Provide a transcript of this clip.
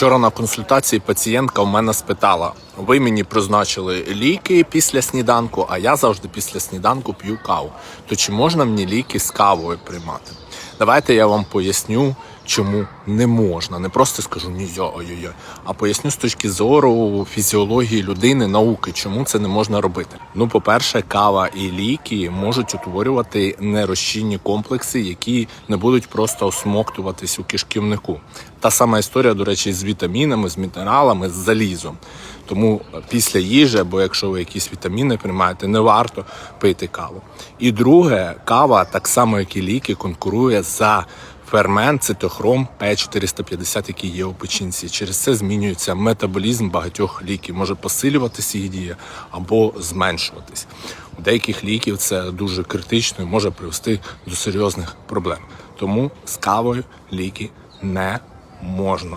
Вчора на консультації пацієнтка в мене спитала: ви мені призначили ліки після сніданку, а я завжди після сніданку п'ю каву. То чи можна мені ліки з кавою приймати? Давайте я вам поясню, чому не можна. Не просто скажу нізя, ой-ой-ой, а поясню з точки зору фізіології людини, науки, чому це не можна робити. Ну, по-перше, кава і ліки можуть утворювати нерозчинні комплекси, які не будуть просто осмоктуватись у кишківнику. Та сама історія, до речі, з вітамінами, з мінералами, з залізом. Тому після їжі, або якщо ви якісь вітаміни приймаєте, не варто пити каву. І друге, кава, так само як і ліки, конкурує за фермент цитохром П450, який є у печінці. Через це змінюється метаболізм багатьох ліків. Може посилюватися їх дія або зменшуватись. У деяких ліків це дуже критично і може привести до серйозних проблем. Тому з кавою ліки не можна.